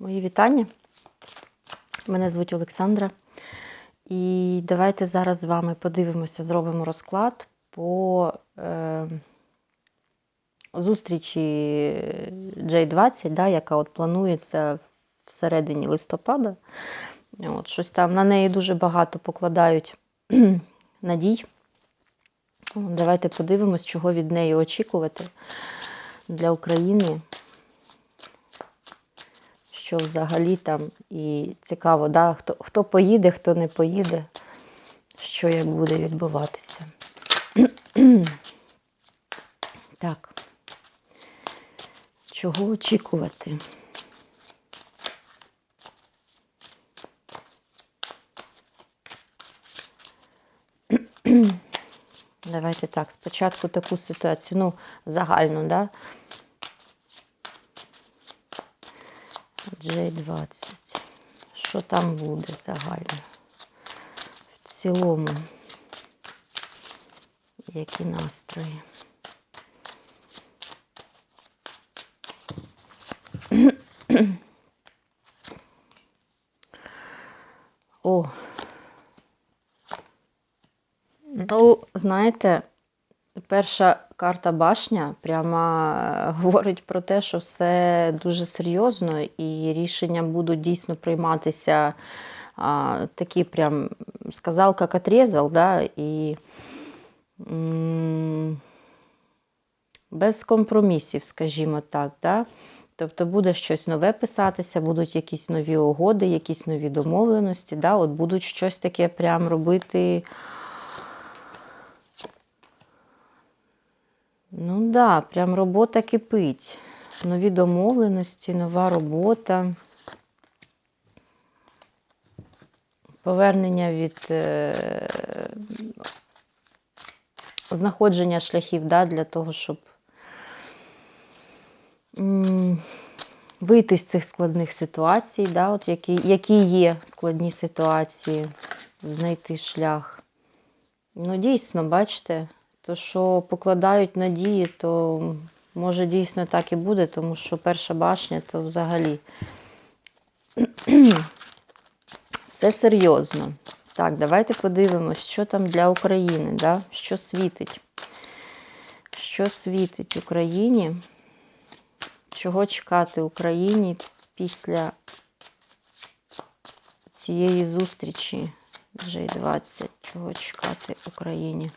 Мої вітання. Мене звуть Олександра. І давайте зараз з вами подивимося, зробимо розклад по е, зустрічі J20, да, яка от планується всередині листопада. От, щось там на неї дуже багато покладають надій. Давайте подивимось, чого від неї очікувати для України що взагалі там і цікаво, да, хто, хто поїде, хто не поїде, що як буде відбуватися. так. Чого очікувати? Давайте так, спочатку таку ситуацію, ну, загальну, да? J20. Що там буде загально? В цілому, які настрої? О. Ну, знаєте, перша карта башня прямо говорить про те, що все дуже серйозно, і рішення будуть дійсно прийматися а, такі прям отрезал, да, і без компромісів, скажімо так. Да? Тобто буде щось нове писатися, будуть якісь нові угоди, якісь нові домовленості, да? от будуть щось таке прям робити. Ну так, да, прям робота кипить. Нові домовленості, нова робота. Повернення від е, знаходження шляхів да, для того, щоб м вийти з цих складних ситуацій, да, от які, які є складні ситуації, знайти шлях. Ну, дійсно, бачите. То, що покладають надії, то може дійсно так і буде, тому що перша башня то взагалі все серйозно. Так, давайте подивимось, що там для України, да? що світить. Що світить Україні? Чого чекати Україні після цієї зустрічі J20? Чого чекати Україні?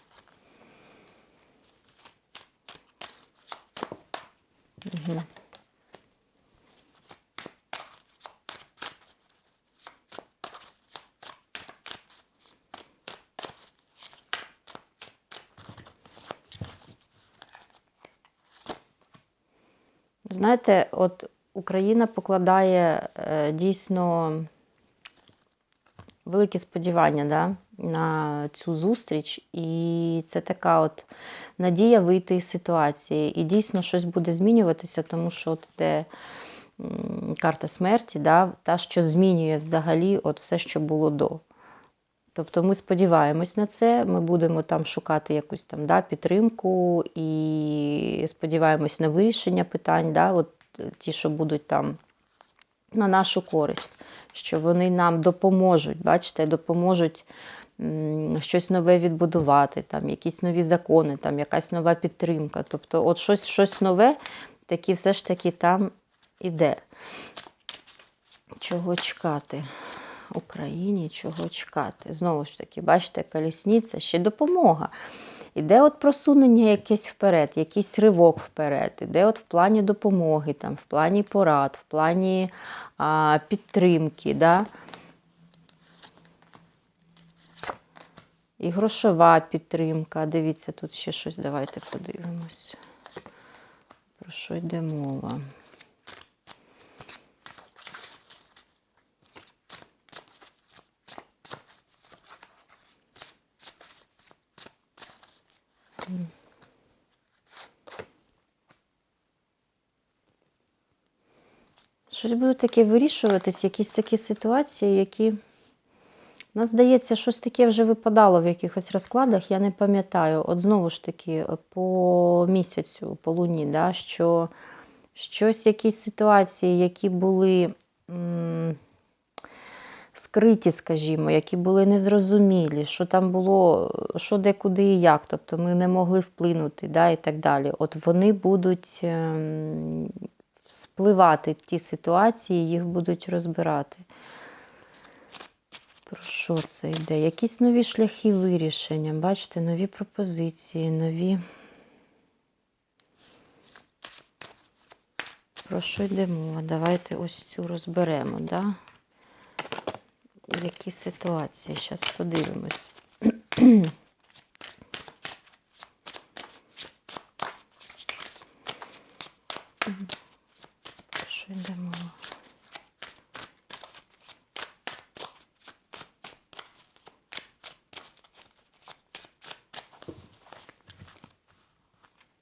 Знаєте, от Україна покладає е, дійсно великі сподівання да, на цю зустріч, і це така от надія вийти із ситуації. І дійсно щось буде змінюватися, тому що от де карта смерті, да, та, що змінює взагалі от все, що було до. Тобто ми сподіваємось на це, ми будемо там шукати якусь там да, підтримку і сподіваємось на вирішення питань, да, от ті, що будуть там на нашу користь, що вони нам допоможуть, бачите, допоможуть щось нове відбудувати, там, якісь нові закони, там, якась нова підтримка. Тобто, от щось щось нове, таки все ж таки там іде. Чого чекати? Україні, чого чекати? Знову ж таки, бачите, колісниця, ще допомога. Іде от просунення якесь вперед, якийсь ривок вперед, іде от в плані допомоги, там, в плані порад, в плані а, підтримки. Да? І грошова підтримка. Дивіться, тут ще щось, давайте подивимось. Про що йде мова? Щось буде таке вирішуватись, якісь такі ситуації, які. Нас здається, щось таке вже випадало в якихось розкладах, я не пам'ятаю. От знову ж таки, по місяцю, по луні, да, що щось, якісь ситуації, які були м, скриті, скажімо, які були незрозумілі, що там було, що де, куди і як. Тобто ми не могли вплинути да, і так далі. От вони будуть ем, спливати ті ситуації, їх будуть розбирати. Про що це йде? Якісь нові шляхи вирішення, бачите, нові пропозиції, нові. Про що йде мова? Давайте ось цю розберемо, да? Які ситуації? Зараз подивимось. Про що йде мова?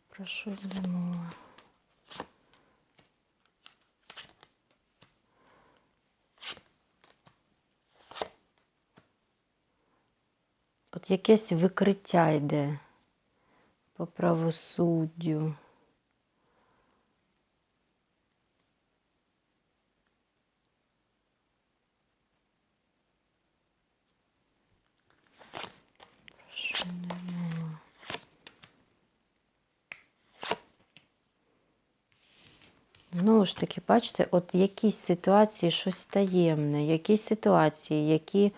Про що йде мова? От якесь викриття йде по правосуддю. Знову ж таки, бачите, от якісь ситуації, щось таємне, якісь ситуації, які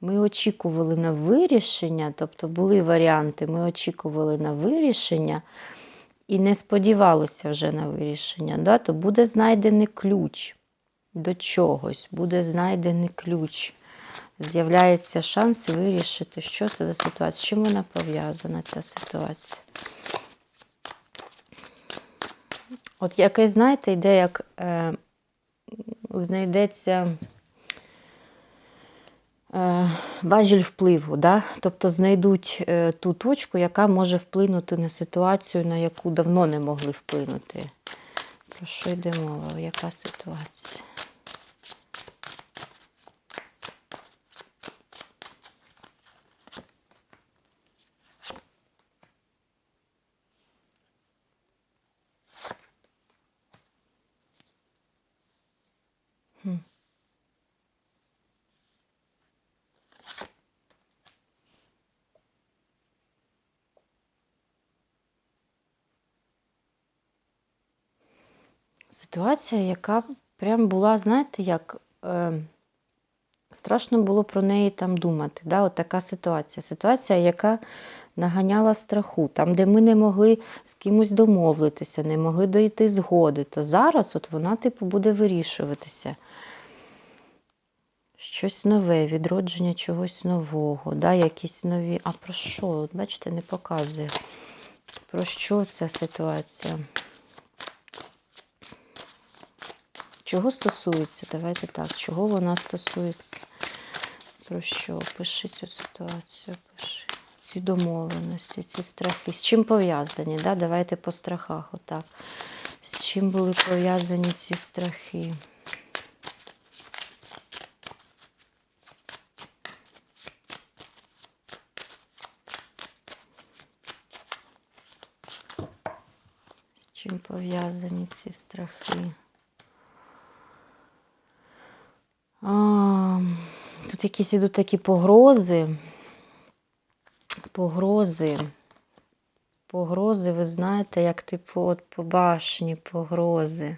ми очікували на вирішення, тобто були варіанти, ми очікували на вирішення і не сподівалися вже на вирішення, да, то буде знайдений ключ до чогось, буде знайдений ключ. З'являється шанс вирішити, що це за ситуація, з чим вона пов'язана, ця ситуація. От якесь, знаєте, йде, як е, знайдеться важіль впливу, да? тобто знайдуть е, ту точку, яка може вплинути на ситуацію, на яку давно не могли вплинути. Про що йде мова? Яка ситуація? Ситуація, яка прям була, знаєте, як е, страшно було про неї там думати. Да? От така ситуація. Ситуація, яка наганяла страху, там, де ми не могли з кимось домовитися, не могли дойти згоди, то зараз от вона, типу, буде вирішуватися. Щось нове, відродження чогось нового, да, якісь нові. А про що? Бачите, не показує. Про що ця ситуація? Чого стосується? Давайте так, чого вона стосується? Про що? Пиши цю ситуацію, пиши. Ці домовленості, ці страхи. З чим пов'язані? Да? Давайте по страхах, отак. З чим були пов'язані ці страхи? З чим пов'язані ці страхи? А, тут якісь ідуть такі погрози. Погрози. Погрози, ви знаєте, як типу от по башні погрози.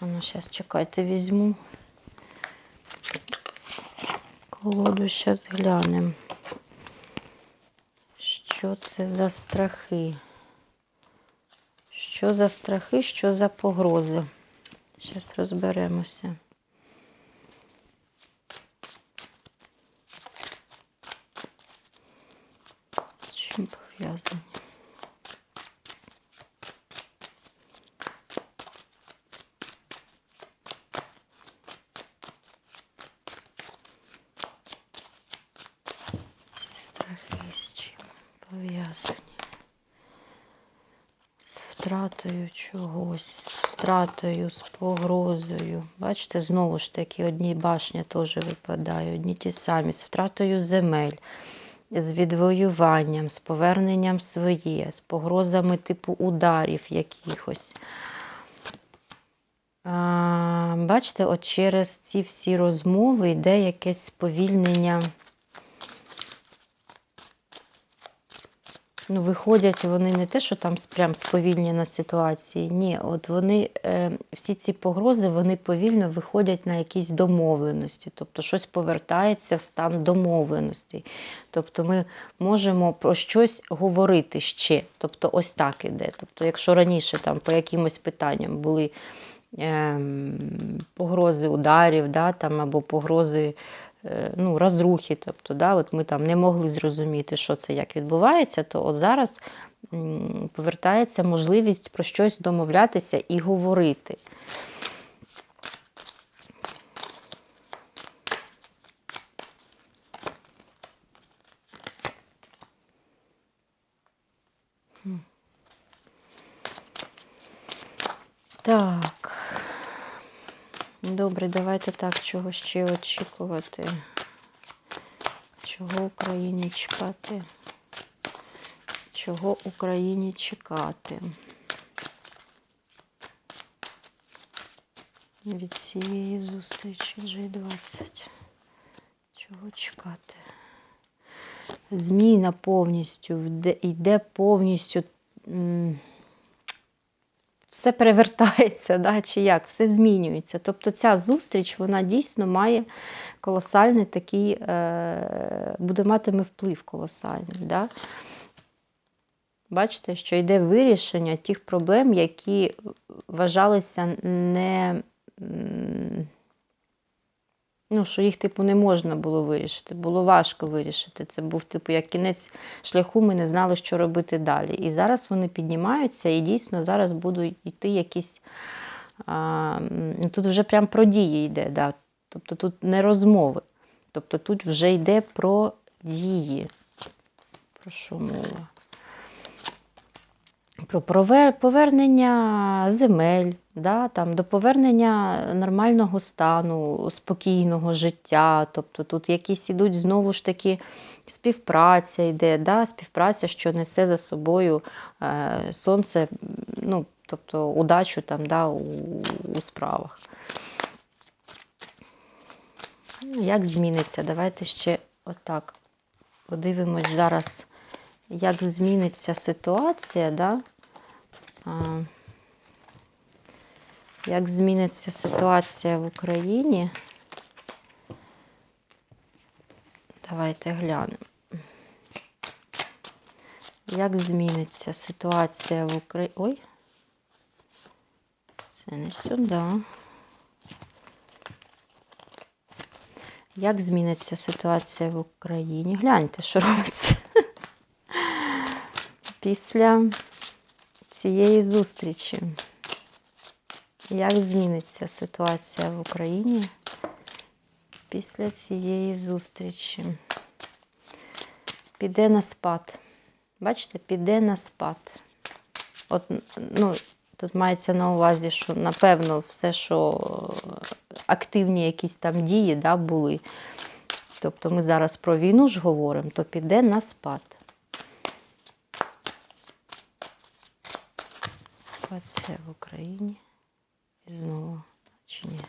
А ну, зараз чекайте, візьму. Колоду зараз глянемо. Що це за страхи? Що за страхи, що за погрози? Зараз розберемося. Чим пов'язані? Ці страхи з чим пов'язані? З втратою чогось, втратою, з погрозою. Бачите, знову ж таки, одні башні теж випадають, одні ті самі, з втратою земель. з відвоюванням, з поверненням своє, з погрозами типу ударів якихось. А, бачите, от через ці всі розмови йде якесь сповільнення. Ну, виходять вони не те, що там прям сповільнена ситуації. Ні, от вони, е, всі ці погрози, вони повільно виходять на якісь домовленості. Тобто щось повертається в стан домовленості. Тобто ми можемо про щось говорити ще. Тобто ось так іде. Тобто, якщо раніше там по якимось питанням були ем, погрози ударів, да, там, або погрози ну, розрухи, тобто, да, от ми там не могли зрозуміти, що це як відбувається, то от зараз повертається можливість про щось домовлятися і говорити. Хм. Так. Добре, давайте так, чого ще очікувати. Чого Україні чекати? Чого Україні чекати? Від цієї зустрічі G20. Чого чекати? Зміна повністю, йде повністю. Все перевертається, да, чи як, все змінюється. Тобто ця зустріч, вона дійсно має колосальний такий, е, буде матиме вплив колосальний. Да? Бачите, що йде вирішення тих проблем, які вважалися не. Ну, що їх, типу, не можна було вирішити, було важко вирішити. Це був, типу, як кінець шляху, ми не знали, що робити далі. І зараз вони піднімаються, і дійсно зараз будуть йти якісь. А, тут вже прям про дії йде, да. тобто тут не розмови. Тобто тут вже йде про дії. Про що мова? Про повернення земель, да, там, до повернення нормального стану, спокійного життя. Тобто тут якісь ідуть знову ж таки співпраця йде, да, співпраця, що несе за собою е, сонце, ну, тобто удачу там, да, у, у справах. Як зміниться? Давайте ще отак подивимось зараз, як зміниться ситуація, да? Як зміниться ситуація в Україні. Давайте глянемо. Як зміниться ситуація в Україні? Ой, це не сюди. Як зміниться ситуація в Україні? Гляньте, що робиться після цієї зустрічі. Як зміниться ситуація в Україні після цієї зустрічі? Піде на спад. Бачите, піде на спад. От, ну, тут мається на увазі, що напевно все, що активні якісь там дії да, були. Тобто ми зараз про війну ж говоримо, то піде на спад. Ситуація в Україні. І знову, чи ні?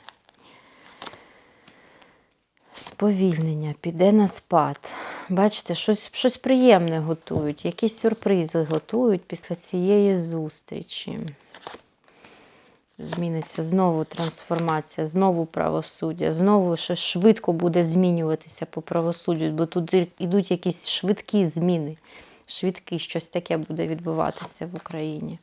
Сповільнення, піде на спад. Бачите, щось, щось приємне готують, якісь сюрпризи готують після цієї зустрічі. Зміниться знову трансформація, знову правосуддя, знову ще швидко буде змінюватися по правосуддю, бо тут йдуть якісь швидкі зміни. Швидкі, щось таке буде відбуватися в Україні.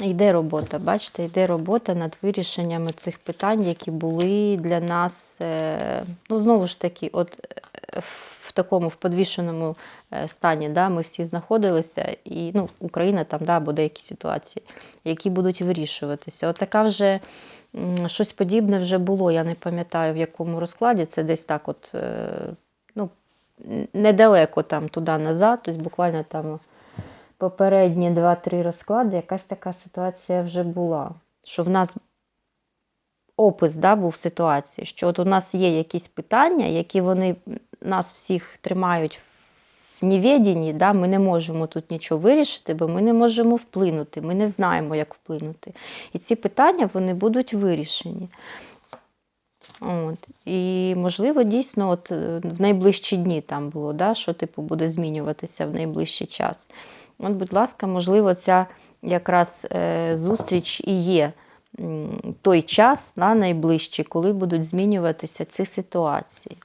Йде робота, бачите, йде робота над вирішеннями цих питань, які були для нас, е, ну, знову ж таки, от е, в такому в подвішеному е, стані, да, ми всі знаходилися, і ну, Україна там, да, або деякі ситуації, які будуть вирішуватися. От така вже щось подібне вже було. Я не пам'ятаю, в якому розкладі. Це десь так, от, ну, недалеко там туди назад, тобто буквально там попередні 2-3 розклади, якась така ситуація вже була. Що в нас опис да, був ситуації, що от у нас є якісь питання, які вони нас всіх тримають в невіденні, да, ми не можемо тут нічого вирішити, бо ми не можемо вплинути, ми не знаємо, як вплинути. І ці питання вони будуть вирішені. От. І, можливо, дійсно, от е, в найближчі дні там було, да, що типу буде змінюватися в найближчий час. От, будь ласка, можливо, ця якраз е, зустріч і є той час да, найближчий, коли будуть змінюватися ці ситуації.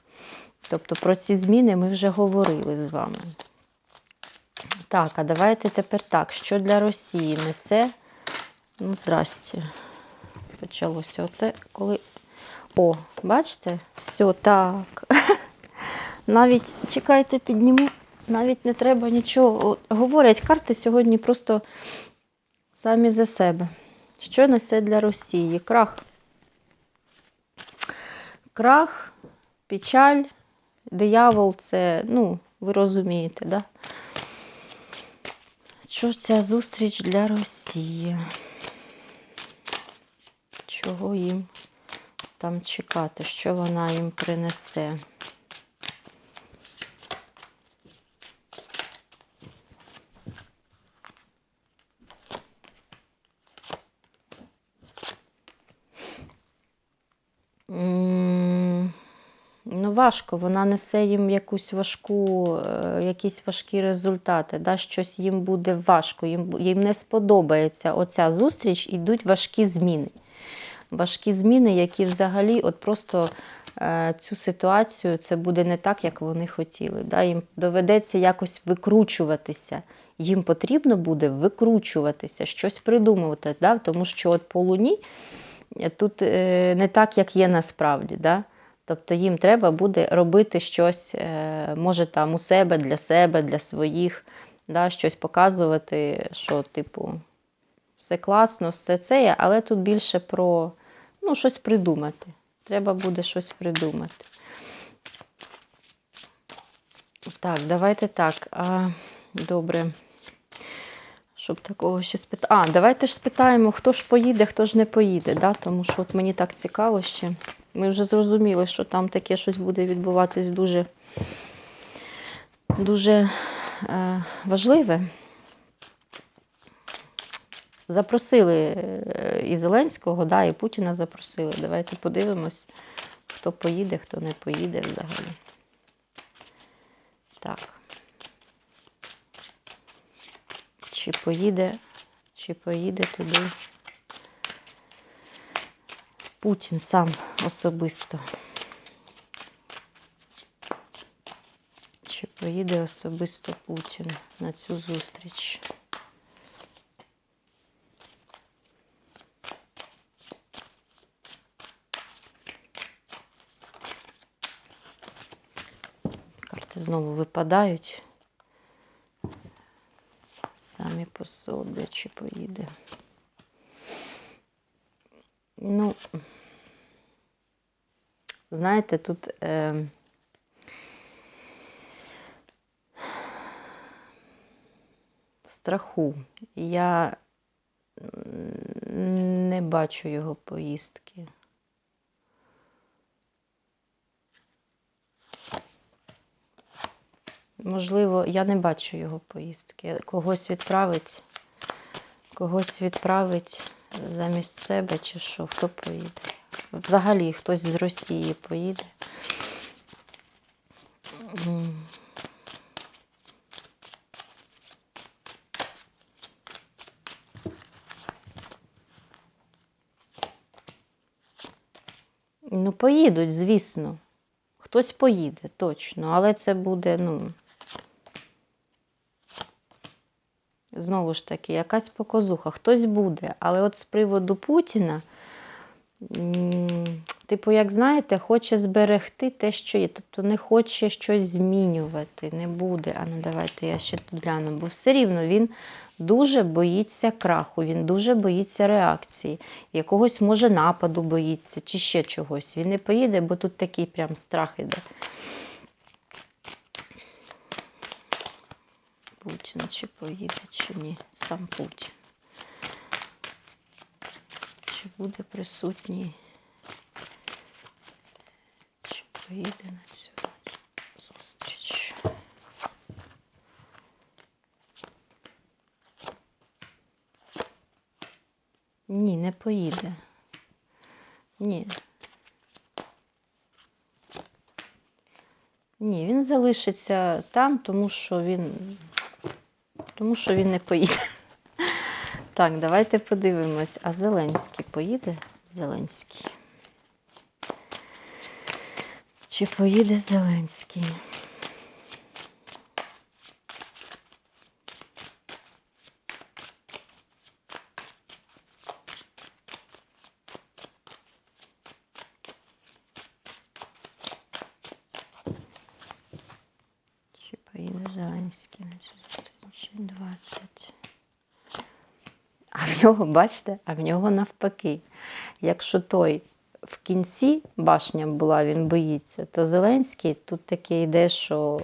Тобто про ці зміни ми вже говорили з вами. Так, а давайте тепер так, що для Росії несе. Ну, здрасте. Почалося. Оце коли. О, бачите? Все так. Навіть, чекайте, підніму. Навіть не треба нічого. Говорять карти сьогодні просто самі за себе. Що несе для Росії? Крах. Крах, печаль, диявол це, ну, ви розумієте, да? Що ця зустріч для Росії? Чого їм там чекати? Що вона їм принесе? Важко, вона несе їм якусь важку, е, якісь важкі результати. Да? Щось їм буде важко, їм, їм не сподобається оця зустріч, ідуть важкі зміни. Важкі зміни, які взагалі от просто е, цю ситуацію це буде не так, як вони хотіли. Да? Їм доведеться якось викручуватися. Їм потрібно буде викручуватися, щось придумувати, да? тому що от по луні тут е, не так, як є насправді. Да? Тобто їм треба буде робити щось, е, може там у себе, для себе, для своїх, да, щось показувати, що, типу, все класно, все це є, але тут більше про ну, щось придумати. Треба буде щось придумати. Так, давайте так. А, добре. Щоб такого ще спитати. А, давайте ж спитаємо, хто ж поїде, хто ж не поїде. Да? Тому що от мені так цікаво ще. Ми вже зрозуміли, що там таке щось буде відбуватись дуже, дуже е, важливе. Запросили е, і Зеленського, да, і Путіна запросили. Давайте подивимось, хто поїде, хто не поїде взагалі. Так. Чи поїде, чи поїде туди Путін сам особисто. Чи поїде особисто Путін на цю зустріч? Карти знову випадають. Самі по собі, чи поїде. Ну, знаєте, тут е, страху. Я не бачу його поїздки. Можливо, я не бачу його поїздки. Когось відправить, когось відправить замість себе чи що, хто поїде. Взагалі хтось з Росії поїде. Ну, поїдуть, звісно. Хтось поїде, точно, але це буде, ну. Знову ж таки, якась показуха. Хтось буде, але от з приводу Путіна, типу, як знаєте, хоче зберегти те, що є. Тобто не хоче щось змінювати, не буде. А ну давайте я ще тут гляну, бо все рівно він дуже боїться краху, він дуже боїться реакції. Якогось може нападу боїться, чи ще чогось. Він не поїде, бо тут такий прям страх іде. Путін чи поїде, чи ні. Сам Путін. Буде присутній чи поїде на цю зустріч. Ні, не поїде. Ні. Ні, він залишиться там, тому що він. Тому що він не поїде. Так, давайте подивимось. А Зеленський поїде? Зеленський. Чи поїде Зеленський? Чи поїде Зеленський на цю зустріч? 20. А в нього, бачите, а в нього навпаки. Якщо той в кінці башня була, він боїться, то Зеленський тут таке йде, що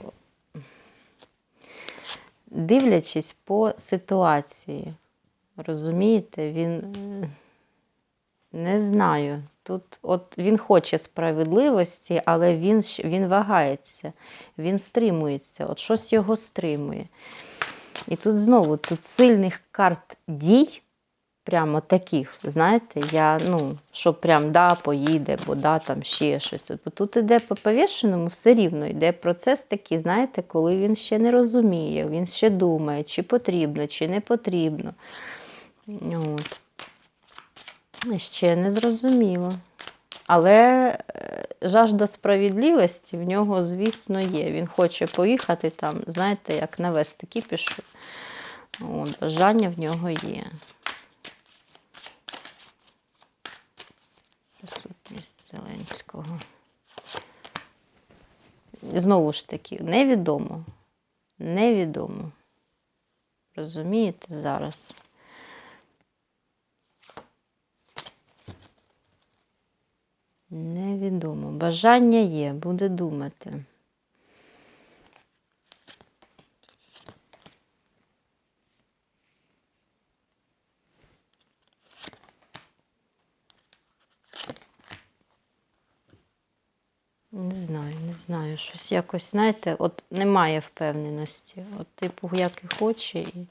дивлячись по ситуації, розумієте, він не знаю. Тут от він хоче справедливості, але він, він вагається, він стримується, от щось його стримує. І тут знову тут сильних карт дій, прямо таких, знаєте, я, ну, що прям да, поїде, бо да, там ще щось. Бо тут іде по повішеному, все рівно йде процес такий, знаєте, коли він ще не розуміє, він ще думає, чи потрібно, чи не потрібно. От. Ще не зрозуміло. Але е, жажда справедливості в нього, звісно, є. Він хоче поїхати там, знаєте, як навести кіпішу. Бажання в нього є. Присутність Зеленського. Знову ж таки, невідомо. Невідомо. Розумієте, зараз. Невідомо. Бажання є, буде думати. Не знаю, не знаю. Щось якось, знаєте, от немає впевненості. От, типу, як і хоче, і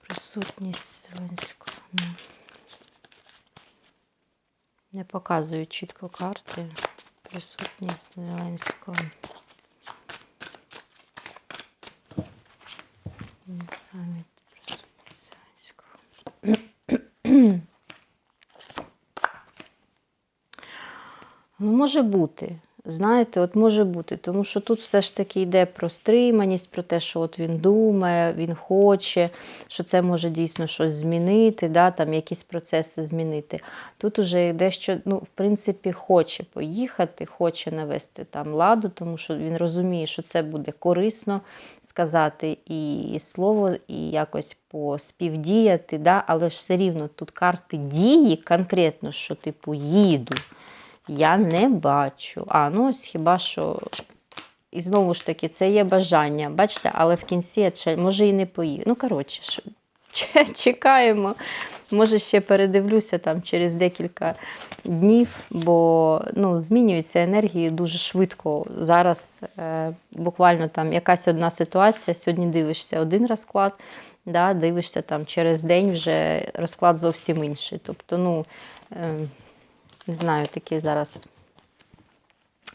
присутність Зеленського. Ну. Не показують чітко карти. Присутність Зеленського. Саміт присутність Зеленського. Ну, може бути. Знаєте, от може бути, тому що тут все ж таки йде про стриманість, про те, що от він думає, він хоче, що це може дійсно щось змінити, да, там якісь процеси змінити. Тут уже йде, що, ну, в принципі, хоче поїхати, хоче навести там ладу, тому що він розуміє, що це буде корисно сказати і слово, і якось поспівдіяти, да, але ж все рівно тут карти дії конкретно, що типу їду я не бачу. А, ну ось хіба що. І знову ж таки, це є бажання. Бачите, але в кінці я може і не поїду. Ну, коротше, чекаємо. Може, ще передивлюся там через декілька днів, бо ну, змінюються енергії дуже швидко. Зараз е, буквально там якась одна ситуація. Сьогодні дивишся один розклад, да, дивишся там через день вже розклад зовсім інший. Тобто, ну. Е, не знаю, такі зараз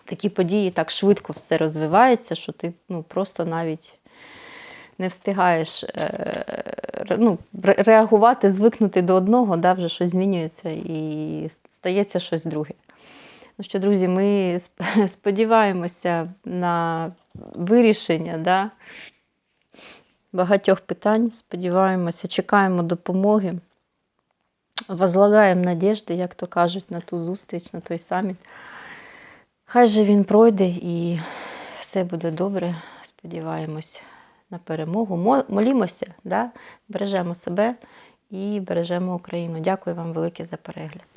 такі події так швидко все розвивається, що ти ну, просто навіть не встигаєш е, ну, реагувати, звикнути до одного, да, вже щось змінюється і стається щось друге. Ну що, друзі, ми сподіваємося на вирішення да, багатьох питань, сподіваємося, чекаємо допомоги возлагаємо надіжди, як то кажуть, на ту зустріч, на той саміт. Хай же він пройде і все буде добре. Сподіваємось на перемогу. Молімося, да? бережемо себе і бережемо Україну. Дякую вам велике за перегляд.